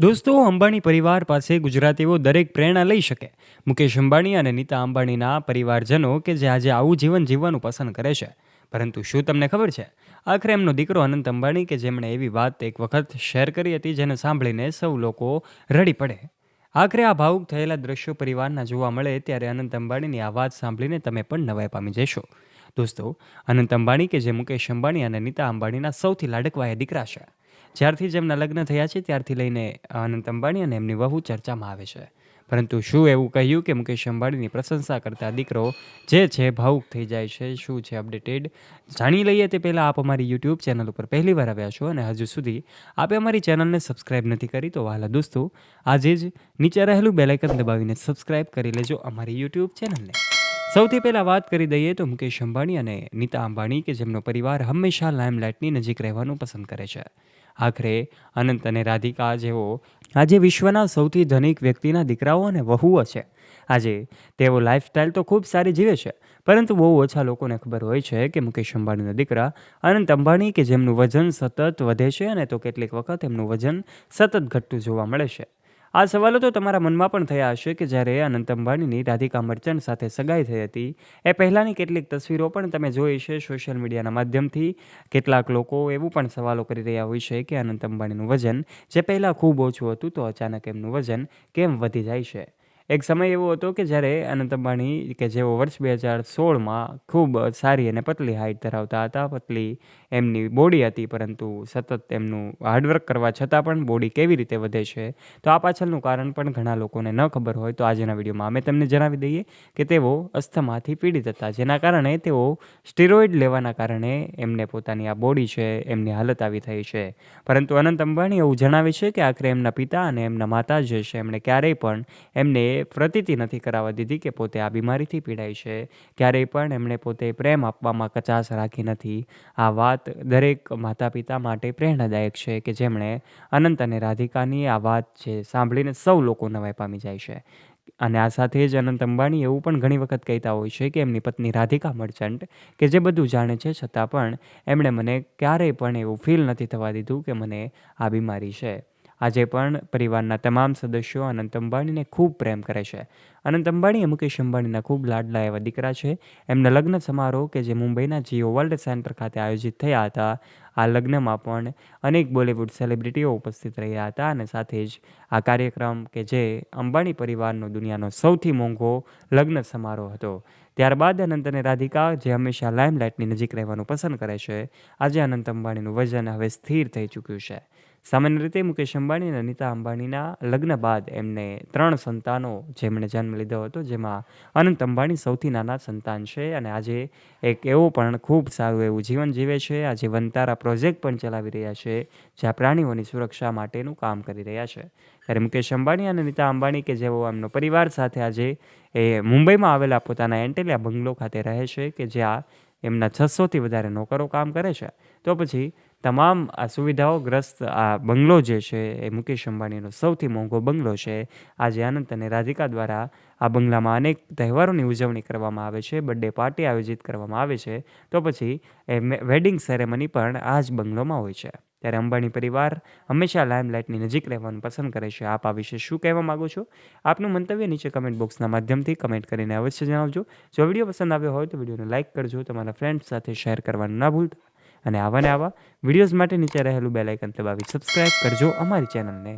દોસ્તો, અંબાણી પરિવાર પાસે ગુજરાતીઓ દરેક પ્રેરણા લઈ શકે. મુકેશ અંબાણી અને નીતા અંબાણીના પરિવારજનો કે જે આજે આવું જીવન જીવવાનું પસંદ કરે છે. પરંતુ શું તમને ખબર છે? આખરે એમનો દીકરો અનંત અંબાણી કે જેમણે એવી વાત એક વખત શેર કરી હતી જેને સાંભળીને સૌ લોકો રડી પડે. આખરે આ ભાવુક થયેલા દ્રશ્યો પરિવારના જોવા મળે ત્યારે અનંત અંબાણીની આ વાત સાંભળીને તમે પણ નવાઈ પામી જશો. દોસ્તો, અનંત અંબાણી કે જે મુકેશ અંબાણી અને નીતા અંબાણીના સૌથી લાડકવાયા દીકરા છે. જ્યારથી જેમના લગ્ન થયા છે, ત્યારથી લઈને અનંત અંબાણી અને એમની વહુ ચર્ચામાં આવે છે. પરંતુ શું એવું કહ્યું કે મુકેશ અંબાણીની પ્રશંસા કરતા દીકરો જે છે ભાવુક થઈ જાય છે, શું છે અપડેટેડ? જાણી લઈએ તે પહેલાં આપ અમારી યુટ્યુબ ચેનલ ઉપર પહેલી વાર આવ્યા છો અને હજુ સુધી આપે અમારી ચેનલને સબસ્ક્રાઇબ નથી કરી તો વહાલા દોસ્તો, આજે જ નીચે રહેલું બેલાઇકન દબાવીને સબસ્ક્રાઇબ કરી લેજો અમારી યુટ્યુબ ચેનલને. સૌથી પહેલાં વાત કરી દઈએ તો મુકેશ અંબાણી અને નીતા અંબાણી કે જેમનો પરિવાર હંમેશા લાઇમલાઇટની નજીક રહેવાનું પસંદ કરે છે. આખરે અનંત અને રાધિકા જેઓ આજે વિશ્વના સૌથી ધનિક વ્યક્તિના દીકરાઓ અને વહુઓ છે. આજે તેઓ લાઇફસ્ટાઇલ તો ખૂબ સારી જીવે છે, પરંતુ બહુ ઓછા લોકોને ખબર હોય છે કે મુકેશ અંબાણીના દીકરા અનંત અંબાણી કે જેમનું વજન સતત વધે છે અને તો કેટલીક વખત એમનું વજન સતત ઘટતું જોવા મળે છે. આ સવાલો તો તમારા મનમાં પણ થયા હશે કે જ્યારે અનંત અંબાણીની રાધિકા મર્ચન્ટ સાથે સગાઈ થઈ હતી, એ પહેલાંની કેટલીક તસવીરો પણ તમે જોઈ છે સોશિયલ મીડિયાના માધ્યમથી. કેટલાક લોકો એવું પણ સવાલો કરી રહ્યા હોય છે કે અનંત અંબાણીનું વજન જે પહેલાં ખૂબ ઓછું હતું, તો અચાનક એમનું વજન કેમ વધી જાય છે? એક સમય એવો હતો કે જ્યારે અનંત અંબાણી કે જેઓ વર્ષ બે હજાર સોળમાં ખૂબ સારી અને પતલી હાઇટ ધરાવતા હતા, પતલી એમની બોડી હતી, પરંતુ સતત એમનું હાર્ડવર્ક કરવા છતાં પણ બોડી કેવી રીતે વધે છે, તો આ પાછળનું કારણ પણ ઘણા લોકોને ન ખબર હોય, તો આજના વિડીયોમાં અમે તમને જણાવી દઈએ કે તેઓ અસ્થમાથી પીડિત હતા, જેના કારણે તેઓ સ્ટીરોઇડ લેવાના કારણે એમને પોતાની આ બોડી છે, એમની હાલત આવી થઈ છે. પરંતુ અનંત અંબાણી એવું જણાવે છે કે આખરે એમના પિતા અને એમના માતા જે છે, એમણે ક્યારેય પણ એમને પ્રતીતિ નથી કરાવવા દીધી કે પોતે આ બીમારીથી પીડાય છે. ક્યારેય પણ એમણે પોતે પ્રેમ આપવામાં કચાશ રાખી નથી. આ વાત દરેક માતા પિતા માટે પ્રેરણાદાયક છે કે જેમણે અનંત અને રાધિકાની આ વાત છે સાંભળીને સૌ લોકો નવાઈ પામી જાય છે. અને આ સાથે જ અનંત અંબાણી એવું પણ ઘણી વખત કહેતા હોય છે કે એમની પત્ની રાધિકા મર્ચન્ટ, કે જે બધું જાણે છે છતાં પણ એમણે મને ક્યારેય પણ એવું ફીલ નથી થવા દીધું કે મને આ બીમારી છે. આજે પણ પરિવારના તમામ સદસ્યો અનંત અંબાણીને ખૂબ પ્રેમ કરે છે. અનંત અંબાણી એ મુકેશ અંબાણીના ખૂબ લાડલા એવા દીકરા છે. એમના લગ્ન સમારોહ કે જે મુંબઈના જીઓ વર્લ્ડ સેન્ટર ખાતે આયોજિત થયા હતા, આ લગ્નમાં પણ અનેક બોલિવૂડ સેલિબ્રિટીઓ ઉપસ્થિત રહ્યા હતા અને સાથે જ આ કાર્યક્રમ કે જે અંબાણી પરિવારનો દુનિયાનો સૌથી મોંઘો લગ્ન સમારોહ હતો. ત્યારબાદ અનંત અને રાધિકા જે હંમેશા લાઇમલાઇટની નજીક રહેવાનું પસંદ કરે છે, આજે અનંત અંબાણીનું વજન હવે સ્થિર થઈ ચૂક્યું છે. સામાન્ય રીતે મુકેશ અંબાણી અને અનિતા અંબાણીના લગ્ન બાદ એમને ત્રણ સંતાનો જેમણે જન્મ લીધો હતો, જેમાં અનંત અંબાણી સૌથી નાના સંતાન છે અને આજે એક એવો પણ ખૂબ સારું એવું જીવન જીવે છે. આજે વનતારા પ્રોજેક્ટ પણ ચલાવી રહ્યા છે, જ્યાં પ્રાણીઓની સુરક્ષા માટેનું કામ કરી રહ્યા છે. ત્યારે મુકેશ અંબાણી અને નીતા અંબાણી કે જેઓ એમનો પરિવાર સાથે આજે એ મુંબઈમાં આવેલા પોતાના એન્ટેલિયા બંગલો ખાતે રહે છે કે જ્યાં એમના છસોથી વધારે નોકરો કામ કરે છે. તો પછી તમામ આ સુવિધાઓગ્રસ્ત આ બંગલો જે છે એ મુકેશ અંબાણીનો સૌથી મોંઘો બંગલો છે. આજે આનંદ અને રાધિકા દ્વારા આ બંગલામાં અનેક તહેવારોની ઉજવણી કરવામાં આવે છે. બર્થડે પાર્ટી આયોજિત કરવામાં આવે છે. તો પછી એ વેડિંગ સેરેમની પણ આ જ બંગલોમાં હોય છે. ત્યારે અંબાણી પરિવાર હંમેશા લાઇમલાઇટની નજીક રહેવાનું પસંદ કરે છે. આપ આ વિશે શું કહેવા માગો છો? આપનું મંતવ્ય નીચે કમેન્ટ બોક્સના માધ્યમથી કમેન્ટ કરીને અવશ્ય જણાવજો. જો વીડિયો પસંદ આવ્યો હોય તો વિડીયોને લાઇક કરજો. તમારા ફ્રેન્ડ્સ સાથે શેર કરવાનું ના ભૂલતા. અને આવા ને આવા વિડીયોઝ માટે નીચે રહેલું બેલાઇકન દબાવી સબસ્ક્રાઇબ કરજો અમારી ચેનલને